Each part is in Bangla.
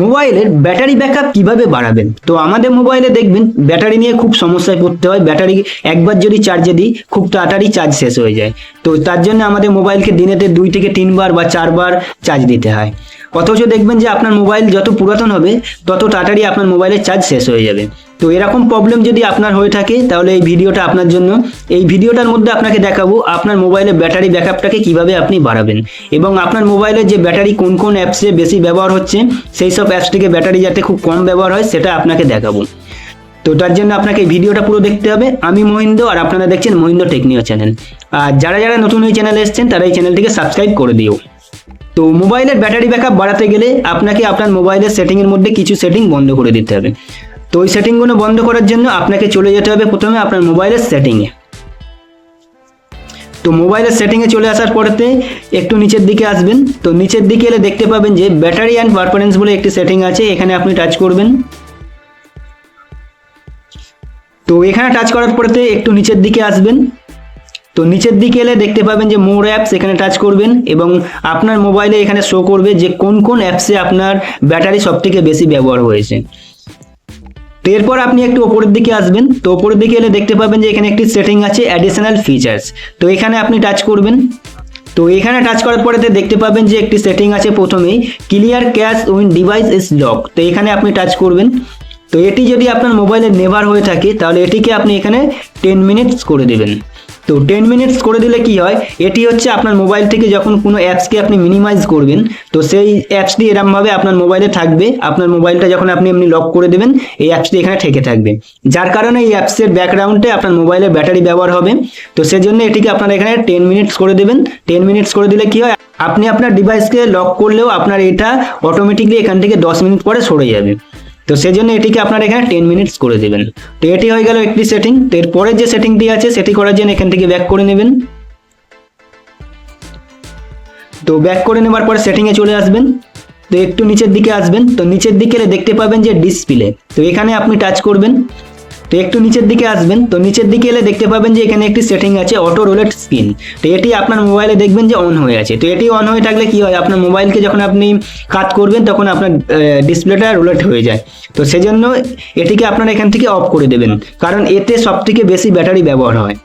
মোবাইলের ব্যাটারি ব্যাকআপ কীভাবে বাড়াবেন? তো আমাদের মোবাইলে দেখবেন, ব্যাটারি নিয়ে খুব সমস্যায় পড়তে হয়। ব্যাটারি একবার যদি চার্জে দিই, খুব তাড়াতাড়ি চার্জ শেষ হয়ে যায়। তো তার জন্য আমাদের মোবাইলকে দিনেতে দুই থেকে তিনবার বা চারবার চার্জ দিতে হয়। অথচ দেখবেন যে আপনার মোবাইল যত পুরাতন হবে, তত তাড়াতাড়ি আপনার মোবাইলের চার্জ শেষ হয়ে যাবে। তো এরকম প্রবলেম যদি আপনার হয়ে থাকে, তাহলে এই ভিডিওটা আপনার জন্য। এই ভিডিওটার মধ্যে আপনাকে দেখাবো আপনার মোবাইলের ব্যাটারি ব্যাকআপটাকে কীভাবে আপনি বাড়াবেন এবং আপনার মোবাইলের যে ব্যাটারি কোন কোন অ্যাপসে বেশি ব্যবহার হচ্ছে, সেই সব অ্যাপস থেকে ব্যাটারি যাতে খুব কম ব্যবহার হয়, সেটা আপনাকে দেখাবো। তো তার জন্য আপনাকে এই ভিডিওটা পুরো দেখতে হবে। আমি মহিন্দ্র আর আপনারা দেখছেন মহিন্দ্র টেকনিও চ্যানেল। আর যারা যারা নতুন এই চ্যানেলে এসেছেন, তারা এই চ্যানেলটিকে সাবস্ক্রাইব করে দিও। তো মোবাইলের ব্যাটারি ব্যাকআপ বাড়াতে গেলে আপনাকে আপনার মোবাইলের সেটিংয়ের মধ্যে কিছু সেটিং বন্ধ করে দিতে হবে। তো ওই সেটিংগুলো বন্ধ করার জন্য আপনাকে চলে যেতে হবে প্রথমে আপনার মোবাইলের সেটিংয়ে। তো মোবাইলের সেটিংয়ে চলে আসার পরেতে একটু নিচের দিকে আসবেন। তো নিচের দিকে এলে দেখতে পাবেন যে ব্যাটারি অ্যান্ড পারফরমেন্স বলে একটি সেটিং আছে, এখানে আপনি টাচ করবেন। তো এখানে টাচ করার পরেতে একটু নিচের দিকে আসবেন। তো নিচের দিকে এলে দেখতে পাবেন যে মোর অ্যাপস এখানে টাচ করবেন এবং আপনার মোবাইলে এখানে শো করবে যে কোন কোন অ্যাপসে আপনার ব্যাটারি সবথেকে বেশি ব্যবহার হয়েছে। তো এরপর আপনি একটু ওপরের দিকে আসবেন। তো ওপরের দিকে এলে দেখতে পাবেন যে এখানে একটি সেটিং আছে অ্যাডিশনাল ফিচার্স তো এখানে আপনি টাচ করবেন। তো এখানে টাচ করার পরেতে দেখতে পাবেন যে একটি সেটিং আছে প্রথমেই clear cache when device is lock তো এখানে আপনি টাচ করবেন। তো এটি যদি আপনার মোবাইলে নেভার হয়ে থাকে, তাহলে এটিকে আপনি এখানে টেন মিনিটস করে দেবেন। তো টেন মিনিটস করে দিলে কি হয়? এটি হচ্ছে আপনার মোবাইল থেকে যখন কোনো অ্যাপসকে আপনি মিনিমাইজ করবেন, তো সেই অ্যাপসটি এরমভাবে আপনার মোবাইলে থাকবে। আপনার মোবাইলটা যখন আপনি এমনি লক করে দেবেন, এই অ্যাপসটি এখানে থেকে থাকবে। যার কারণে এই অ্যাপসের ব্যাকগ্রাউন্ডে আপনার মোবাইলের ব্যাটারি ব্যবহার হবে। তো সেজন্য এটিকে আপনারা এখানে টেন মিনিটস করে দেবেন। টেন মিনিটস করে দিলে কি হয়? আপনি আপনার ডিভাইসকে লক করলেও আপনার এটা অটোমেটিকলি এখান থেকে দশ মিনিট পরে সরে যাবে। তো সেই জন্য এটিকে আপনারা এখানে টেন মিনিটস করে দেবেন। তো এটি হয়ে গেল একটি সেটিং তো এরপরে যে সেটিংটি আছে, সেটি করার জন্য এখান থেকে ব্যাক করে নেবেন। তো ব্যাক করে নেবার পরে সেটিংয়ে চলে আসবেন। তো একটু নিচের দিকে আসবেন। তো নিচের দিকে দেখতে পাবেন যে ডিসপ্লে তো এখানে আপনি টাচ করবেন। তো একটু নিচের দিকে আসবেন, তো নিচের দিকে এলে দেখতে পাবেন যে এখানে একটি সেটিং আছে অটো রোলেট স্ক্রিন তো এটি আপনার মোবাইলে দেখবেন যে অন হয়ে আছে। তো এটি অন হয়ে থাকলে কি হয়, আপনার মোবাইলকে যখন আপনি কাট করবেন, তখন আপনার ডিসপ্লেটা রোলেট হয়ে যায়। তো সেজন্য এটিকে আপনারা এখান থেকে অফ করে দেবেন, কারণ এতে সব থেকে বেশি ব্যাটারি ব্যবহার হয়।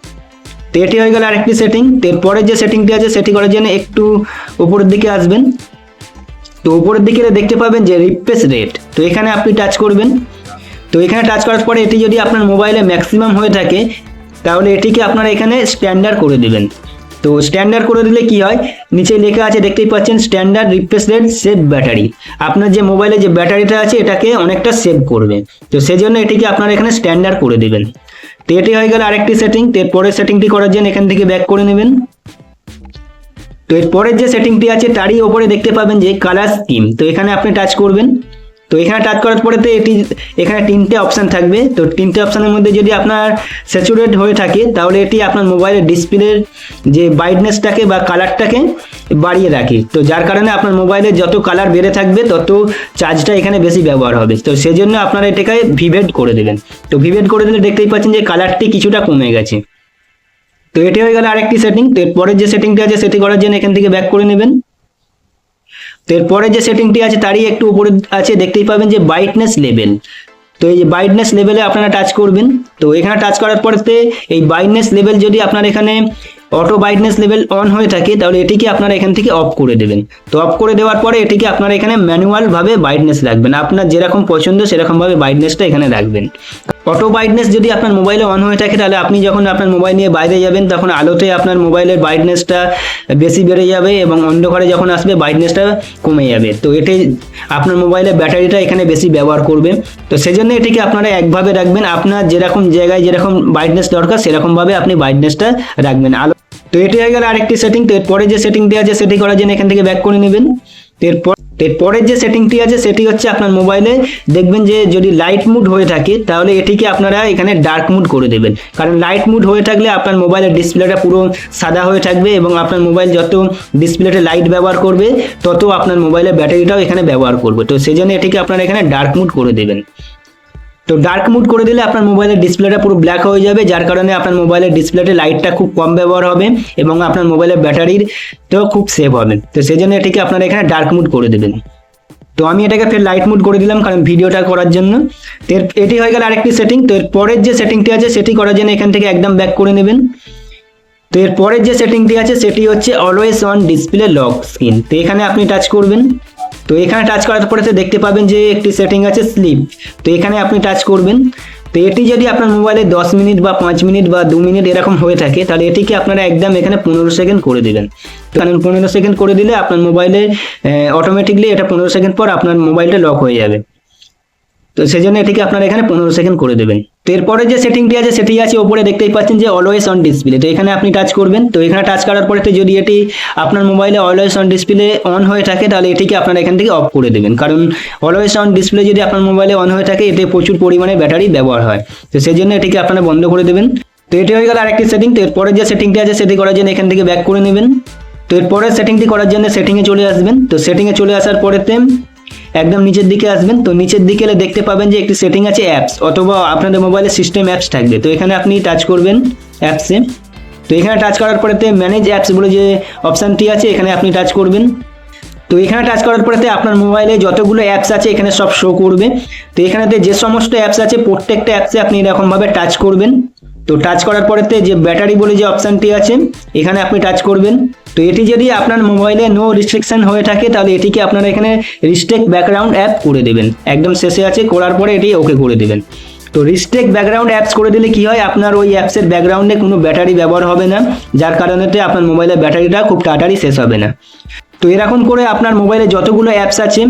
তো এটি হয়ে গেল আরেকটি সেটিং তো এরপরের যে সেটিংটি আছে, সেটি করার জন্য একটু উপরের দিকে আসবেন। তো উপরের দিকে দেখতে পাবেন যে রিপ্লেস রেট তো এখানে আপনি টাচ করবেন। তো এখানে টাচ করার পরে এটি যদি আপনার মোবাইলে ম্যাক্সিমাম হয়ে থাকে, তাহলে এটিকে আপনারা এখানে স্ট্যান্ডার্ড করে দেবেন। তো স্ট্যান্ডার্ড করে দিলে কি হয়? নিচে লেখা আছে, দেখতেই পাচ্ছেন standard refresh rate save battery আপনার যে মোবাইলে যে ব্যাটারিটা আছে, এটাকে অনেকটা সেভ করবে। তো সেজন্য এটিকে আপনারা এখানে স্ট্যান্ডার্ড করে দেবেন। তো এটি হয়ে গেল আরেকটি সেটিং তো এরপরের সেটিংটি করার জন্য এখান থেকে ব্যাক করে নেবেন। তো এরপরের যে সেটিংটি আছে, তারই ওপরে দেখতে পাবেন যে কালার স্কিম তো এখানে আপনি টাচ করবেন। তো এখানে টাচ করার পরে তো এটি, এখানে তিনটে অপশান থাকবে। তো তিনটে অপশানের মধ্যে যদি আপনার স্যাচুরেট হয়ে থাকে, তাহলে এটি আপনার মোবাইলের ডিসপ্লের যে ব্রাইটনেসটাকে বা কালারটাকে বাড়িয়ে রাখে। তো যার কারণে আপনার মোবাইলে যত কালার বেড়ে থাকবে, তত চার্জটা এখানে বেশি ব্যবহার হবে। তো সেজন্য আপনারা এটাকে ভিভেড করে দেবেন। তো ভিভেড করে দিলে দেখতেই পাচ্ছেন যে কালারটি কিছুটা কমে গেছে। তো এটি হয়ে গেল আরেকটি সেটিং তো এরপরের যে সেটিংটা আছে, সেটি করার জন্য এখান থেকে ব্যাক করে নেবেন। তো এরপরে যে সেটিংটি আছে তারই একটু উপরে আছে, দেখতেই পাবেন যে ব্রাইটনেস লেভেল তো এই যে ব্রাইটনেস লেভেলে আপনারা টাচ করবেন। তো এখানে টাচ করার পরেতে এই ব্রাইটনেস লেভেল যদি আপনার এখানে অটো ব্রাইটনেস লেভেল অন হয়ে থাকে, তাহলে এটিকে আপনারা এখান থেকে অফ করে দেবেন। তো অফ করে দেওয়ার পরে এটিকে আপনারা এখানে ম্যানুয়ালভাবে ব্রাইটনেস রাখবেন। আপনার যেরকম পছন্দ সেরকমভাবে ব্রাইটনেসটা এখানে রাখবেন। অটো ব্রাইটনেস যদি আপনার মোবাইলে অন হয়ে থাকে, তাহলে আপনি যখন আপনার মোবাইল নিয়ে বাইরে যাবেন, তখন আলোতে আপনার মোবাইলের ব্রাইটনেসটা বেশি বেড়ে যাবে এবং অন্ধকারে যখন আসবে ব্রাইটনেসটা কমে যাবে। তো এটি আপনার মোবাইলের ব্যাটারিটা এখানে বেশি ব্যবহার করবে। তো সেজন্য এটিকে আপনারা একভাবে রাখবেন। আপনার যেরকম জায়গায় যেরকম ব্রাইটনেস দরকার, সেরকমভাবে আপনি ব্রাইটনেসটা রাখবেন। আলো তো এটি হয়ে গেল আরেকটি সেটিং তো এরপরে যে সেটিং দেওয়া আছে, সেটি করার জন্য এখান থেকে ব্যাক করে নেবেন। তো এরপর এরপরের যে সেটিংটি আছে, সেটি হচ্ছে আপনার মোবাইলে দেখবেন যে যদি লাইট মুড হয়ে থাকে, তাহলে এটিকে আপনারা এখানে ডার্ক মুড করে দেবেন। কারণ লাইট মুড হয়ে থাকলে আপনার মোবাইলের ডিসপ্লেটা পুরো সাদা হয়ে থাকবে এবং আপনার মোবাইল যত ডিসপ্লেতে লাইট ব্যবহার করবে, তত আপনার মোবাইলের ব্যাটারিটাও এখানে ব্যবহার করবে। তো সেই জন্য এটিকে আপনারা এখানে ডার্ক মুড করে দেবেন। তো ডার্ক মুড করে দিলে আপনার মোবাইলের ডিসপ্লেটা পুরো ব্ল্যাক হয়ে যাবে, যার কারণে আপনার মোবাইলের ডিসপ্লেতে লাইটটা খুব কম ব্যবহার হবে এবং আপনার মোবাইলের ব্যাটারির তো খুব সেভ হবে। তো সেই জন্য এটিকে আপনারা এখানে ডার্ক মুড করে দেবেন। তো আমি এটাকে ফের লাইট মুড করে দিলাম, কারণ ভিডিওটা করার জন্য। তো এটি হয়ে গেল আরেকটি সেটিং তো এর পরের যে সেটিংটি আছে, সেটি করার জন্য এখান থেকে একদম ব্যাক করে নেবেন। তো এর পরের যে সেটিংটি আছে, সেটি হচ্ছে always on display lock screen তো এখানে আপনি টাচ করবেন। তো এখানে টাচ করার পরে দেখতে পাবেন যে একটি সেটিং আছে স্লিপ তো এখানে আপনি টাচ করবেন। তো এটি যদি আপনার মোবাইলে দশ মিনিট বা পাঁচ মিনিট বা দু মিনিট এরকম হয়ে থাকে, তাহলে এটিকে আপনারা একদম এখানে পনেরো সেকেন্ড করে দেবেন। কারণ পনেরো সেকেন্ড করে দিলে আপনার মোবাইলে অটোমেটিকলি এটা পনেরো সেকেন্ড পর আপনার মোবাইলটা লক হয়ে যাবে। তো সেই জন্য এটিকে আপনারা এখানে পনেরো সেকেন্ড করে দেবেন। তো এরপরে যে সেটিংটি আছে সেটি আছে ওপরে দেখতেই পাচ্ছেন যে অলওয়েজ অন ডিসপ্লে তো এখানে আপনি টাচ করবেন। তো এখানে টাচ করার পরে যদি এটি আপনার মোবাইলে অলওয়েজ অন ডিসপ্লে অন হয়ে থাকে, তাহলে এটিকে আপনারা এখান থেকে অফ করে দেবেন। কারণ অলওয়েজ অন ডিসপ্লে যদি আপনার মোবাইলে অন হয়ে থাকে, এতে প্রচুর পরিমাণে ব্যাটারি ব্যবহার হয়। তো সেই জন্য এটিকে আপনারা বন্ধ করে দেবেন। তো এটি হয়ে গেল আরেকটি সেটিং তো এরপরে যে সেটিংটি আছে, সেটি করার জন্য এখান থেকে ব্যাক করে নেবেন। তো এরপরে সেটিংটি করার জন্য সেটিংয়ে চলে আসবেন। তো সেটিংয়ে চলে আসার পরেতে একদম নিচের দিকে আসবেন, তো নিচের দিকে এলে দেখতে পাবেন যে একটি সেটিং আছে অ্যাপস অথবা আপনাদের মোবাইলে সিস্টেম অ্যাপস থাকবে। তো এখানে আপনি টাচ করবেন অ্যাপসে তো এখানে টাচ করার পরেতে ম্যানেজ অ্যাপস বলে যে অপশানটি আছে, এখানে আপনি টাচ করবেন। তো এখানে টাচ করার পরেতে আপনার মোবাইলে যতগুলো অ্যাপস আছে, এখানে সব শো করবে। তো এখানেতে যে সমস্ত অ্যাপস আছে, প্রত্যেকটা অ্যাপসে আপনি এরকমভাবে টাচ করবেন। তো টাচ করার পরেতে যে ব্যাটারি বলে যে অপশানটি আছে, এখানে আপনি টাচ করবেন। তো এটি যদি আপনার মোবাইলে নো রিস্ট্রিকশন হয়ে থাকে, তাহলে এটিকে আপনারা এখানে রিস্ট্রিক্ট ব্যাকগ্রাউন্ড অ্যাপ করে দেবেন। একদম শেষে আছে, করার পরে এটি ওকে করে দেবেন। তো রিস্ট্রিক্ট ব্যাকগ্রাউন্ড অ্যাপস করে দিলে কি হয়? আপনার ওই অ্যাপসের ব্যাকগ্রাউন্ডে কোনো ব্যাটারি ব্যবহার হবে না, যার কারণেতে আপনার মোবাইলের ব্যাটারিটা খুব তাড়াতাড়ি শেষ হবে না। তো এরকম করে আপনার মোবাইলে যতগুলো অ্যাপস আছে,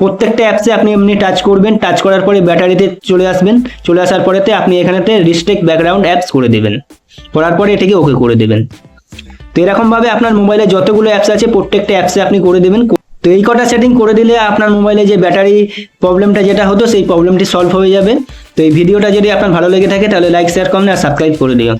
প্রত্যেকটা অ্যাপসে আপনি এমনি টাচ করবেন টাচ করার পরে ব্যাটারিতে চলে আসবেন, চলে আসার পরেতে আপনি এখানেতে রিস্ট্রিক্ট ব্যাকগ্রাউন্ড অ্যাপস করে দেবেন। করার পরে এটাকে ওকে করে দেবেন। তো এরকমভাবে আপনার মোবাইলে যতগুলো অ্যাপস আছে, প্রত্যেকটা অ্যাপসে আপনি করে দেবেন। তো এই কটা সেটিং করে দিলে আপনার মোবাইলে যে ব্যাটারি প্রবলেমটা যেটা হতো, সেই প্রবলেমটি সলভ হয়ে যাবে। তো এই ভিডিওটা যদি আপনার ভালো লেগে থাকে, তাহলে লাইক শেয়ার কমেন্ট আর সাবস্ক্রাইব করে দিও।